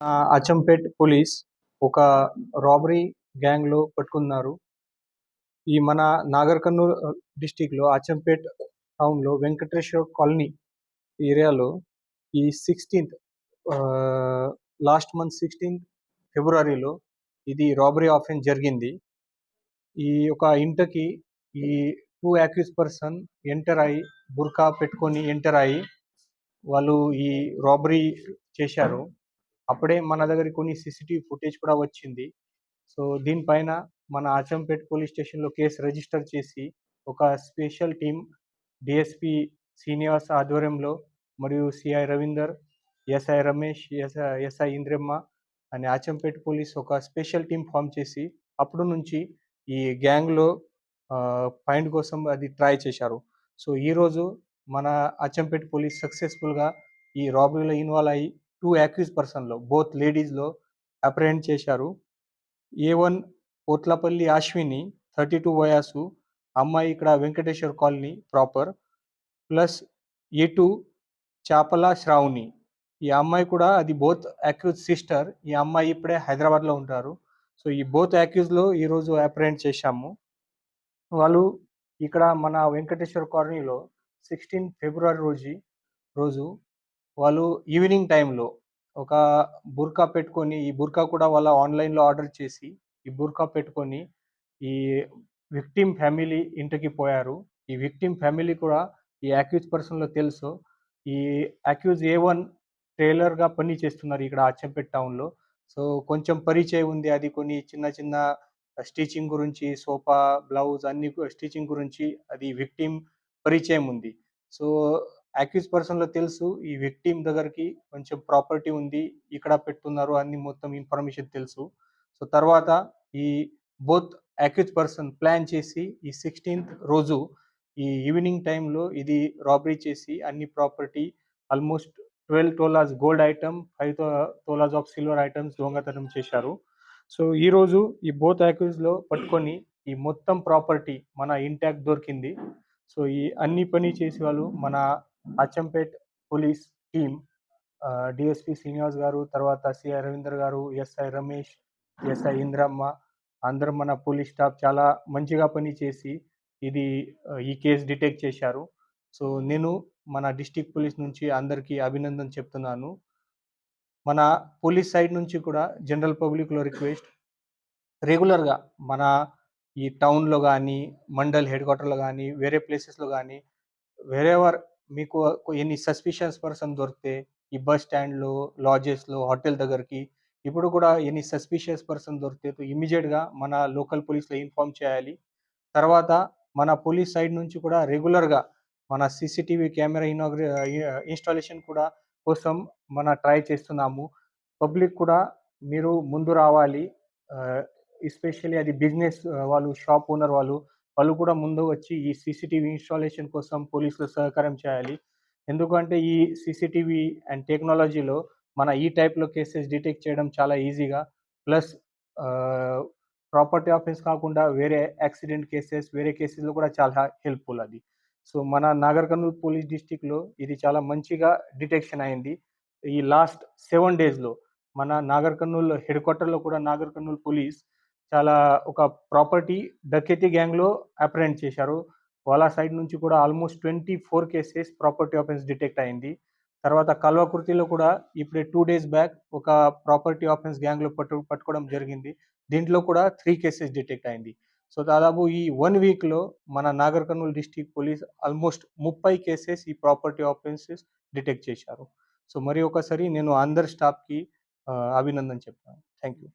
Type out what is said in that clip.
ఆ, అచంపేట్ పోలీస్ ఒక రాబరీ గ్యాంగ్లో పట్టుకున్నారు. ఈ మన నాగర్ కర్నూల్ డిస్టిక్లో అచంపేట్ టౌన్లో వెంకటేశ్వర కాలనీ ఏరియాలో ఈ సిక్స్టీన్త్ లాస్ట్ మంత్ సిక్స్టీన్త్ ఫిబ్రవరిలో ఇది రాబరీ ఆఫెన్స్ జరిగింది. ఈ ఒక ఇంటికి ఈ టూ యాక్యూజ్ పర్సన్ ఎంటర్ అయ్యి బుర్కా పెట్టుకొని ఎంటర్ అయ్యి వాళ్ళు ఈ రాబరీ చేశారు. అప్పుడే మన దగ్గర కొన్ని సీసీటీవీ ఫుటేజ్ కూడా వచ్చింది. సో దీనిపైన మన ఆచంపేట్ పోలీస్ స్టేషన్లో కేసు రిజిస్టర్ చేసి ఒక స్పెషల్ టీం డిఎస్పి శ్రీనివాస్ ఆధ్వర్యంలో మరియు CI Ravinder SI Ramesh SI SI Indramma అని ఆచంపేట్ పోలీస్ ఒక స్పెషల్ టీం ఫామ్ చేసి అప్పుడు నుంచి ఈ గ్యాంగ్లో ఫైండ్ కోసం అది ట్రై చేశారు. సో ఈరోజు మన అచ్చంపేట్ పోలీస్ సక్సెస్ఫుల్గా ఈ రాబరీలో ఇన్వాల్వ్ అయ్యి టూ యాక్యూజ్ పర్సన్లో బోత్ లేడీస్లో అప్రహెండ్ చేశారు. A one Potlapalli Ashwini thirty two వయాసు అమ్మాయి ఇక్కడ Venkateshwar colony proper plus A two Chapala Sravani. ఈ అమ్మాయి కూడా అది బోత్ అక్యూజ్ సిస్టర్ ఈ అమ్మాయి ఇప్పుడే హైదరాబాద్లో ఉంటారు. సో ఈ బోత్ అక్యూజ్లో ఈరోజు అప్రహెండ్ చేశాము. వాళ్ళు ఇక్కడ మన వెంకటేశ్వర కాలనీలో సిక్స్టీన్ ఫిబ్రవరి రోజు రోజు వాళ్ళు ఈవినింగ్ టైంలో ఒక బుర్కా పెట్టుకొని ఈ బుర్కా కూడా వాళ్ళ ఆన్లైన్లో ఆర్డర్ చేసి ఈ బుర్కా పెట్టుకొని ఈ విక్టిమ్ ఫ్యామిలీ ఇంటికి పోయారు. ఈ విక్టిమ్ ఫ్యామిలీ కూడా ఈ అక్యూజ్ పర్సన్లో తెలుసు. ఈ అక్యూజ్ ఏ వన్ ట్రైలర్గా పని చేస్తున్నారు ఇక్కడ అచ్చంపేట్ టౌన్లో. సో కొంచెం పరిచయం ఉంది. అది కొన్ని చిన్న చిన్న స్టిచింగ్ గురించి సోఫా బ్లౌజ్ అన్ని స్టిచింగ్ గురించి అది విక్టిమ్ పరిచయం ఉంది. సో యాక్యూజ్ పర్సన్లో తెలుసు ఈ విక్టిమ్ దగ్గరికి కొంచెం ప్రాపర్టీ ఉంది ఇక్కడ పెట్టున్నారు అన్ని మొత్తం ఇన్ఫర్మేషన్ తెలుసు. సో తర్వాత ఈ బోత్ యాక్యూజ్ పర్సన్ ప్లాన్ చేసి ఈ సిక్స్టీన్త్ రోజు ఈ ఈవినింగ్ టైంలో ఇది రాబరీ చేసి అన్ని property almost twelve tolas gold item five tolas of silver items దొంగతనం చేశారు. సో ఈరోజు ఈ బోత్లో పట్టుకొని ఈ మొత్తం ప్రాపర్టీ మన ఇంటాక్ట్ దొరికింది. సో ఈ అన్ని పని చేసే వాళ్ళు మన Achampet police team DSP Srinivas గారు తర్వాత సిఐ రవీందర్ గారు ఎస్ఐ రమేష్ ఎస్ఐ ఇంద్రమ్మ అందరం మన పోలీస్ స్టాఫ్ చాలా మంచిగా పని చేసి ఇది ఈ కేసు డిటెక్ట్ చేశారు. సో నేను మన డిస్టిక్ పోలీస్ నుంచి అందరికీ అభినందన చెప్తున్నాను. మన పోలీస్ సైడ్ నుంచి కూడా జనరల్ పబ్లిక్లో రిక్వెస్ట్ రెగ్యులర్గా మన ఈ టౌన్లో కానీ మండల్ హెడ్ క్వార్టర్లో కానీ వేరే ప్లేసెస్లో కానీ వేరేవర్ మీకు ఎన్ని సస్పిషియస్ పర్సన్ దొరికితే ఈ బస్ స్టాండ్లో లాడ్జెస్లో హోటల్ దగ్గరికి ఇప్పుడు కూడా ఎన్ని సస్పిషియస్ పర్సన్ దొరికితే ఇమీడియట్గా మన లోకల్ పోలీస్లో ఇన్ఫార్మ్ చేయాలి. తర్వాత మన పోలీస్ సైడ్ నుంచి కూడా రెగ్యులర్గా మన సీసీటీవీ కెమెరా ఇనాగ్రే ఇన్స్టాలేషన్ కూడా కోసం మన ట్రై చేస్తున్నాము. పబ్లిక్ కూడా మీరు ముందు రావాలి. ఎస్పెషల్లీ అది బిజినెస్ వాళ్ళు షాప్ ఓనర్ వాళ్ళు వాళ్ళు కూడా ముందు వచ్చి ఈ సీసీటీవీ ఇన్స్టాలేషన్ కోసం పోలీసులు సహకారం చేయాలి. ఎందుకంటే ఈ సీసీటీవీ అండ్ టెక్నాలజీలో మన ఈ టైప్లో కేసెస్ డిటెక్ట్ చేయడం చాలా ఈజీగా. ప్లస్ ప్రాపర్టీ ఆఫెన్స్ కాకుండా వేరే యాక్సిడెంట్ కేసెస్ వేరే కేసెస్లో కూడా చాలా హెల్ప్ఫుల్ అది. సో మన నాగర్ కర్నూలు పోలీస్ డిస్టిక్లో ఇది చాలా మంచిగా డిటెక్షన్ అయింది. ఈ లాస్ట్ సెవెన్ డేస్లో మన నాగర్ కర్నూలు హెడ్ క్వార్టర్లో కూడా నాగర్ కర్నూలు పోలీస్ చాలా ఒక ప్రాపర్టీ డకెతి గ్యాంగ్లో అప్రెంట్ చేశారు. వాళ్ళ సైడ్ నుంచి కూడా almost twenty four cases property offence detect అయింది. తర్వాత కల్వకుర్తిలో కూడా ఇప్పుడే టూ డేస్ బ్యాక్ ఒక ప్రాపర్టీ ఆఫెన్స్ గ్యాంగ్లో పట్టు పట్టుకోవడం జరిగింది. దీంట్లో కూడా త్రీ కేసెస్ డిటెక్ట్ అయింది. సో దాదాపు ఈ వన్ వీక్లో మన Nagar Kurnool district police almost ముప్పై కేసెస్ ఈ ప్రాపర్టీ ఆఫెన్సెస్ డిటెక్ట్ చేశారు. సో మరి ఒకసారి నేను అందరి స్టాఫ్కి అభినందన చెప్తాను. Thank you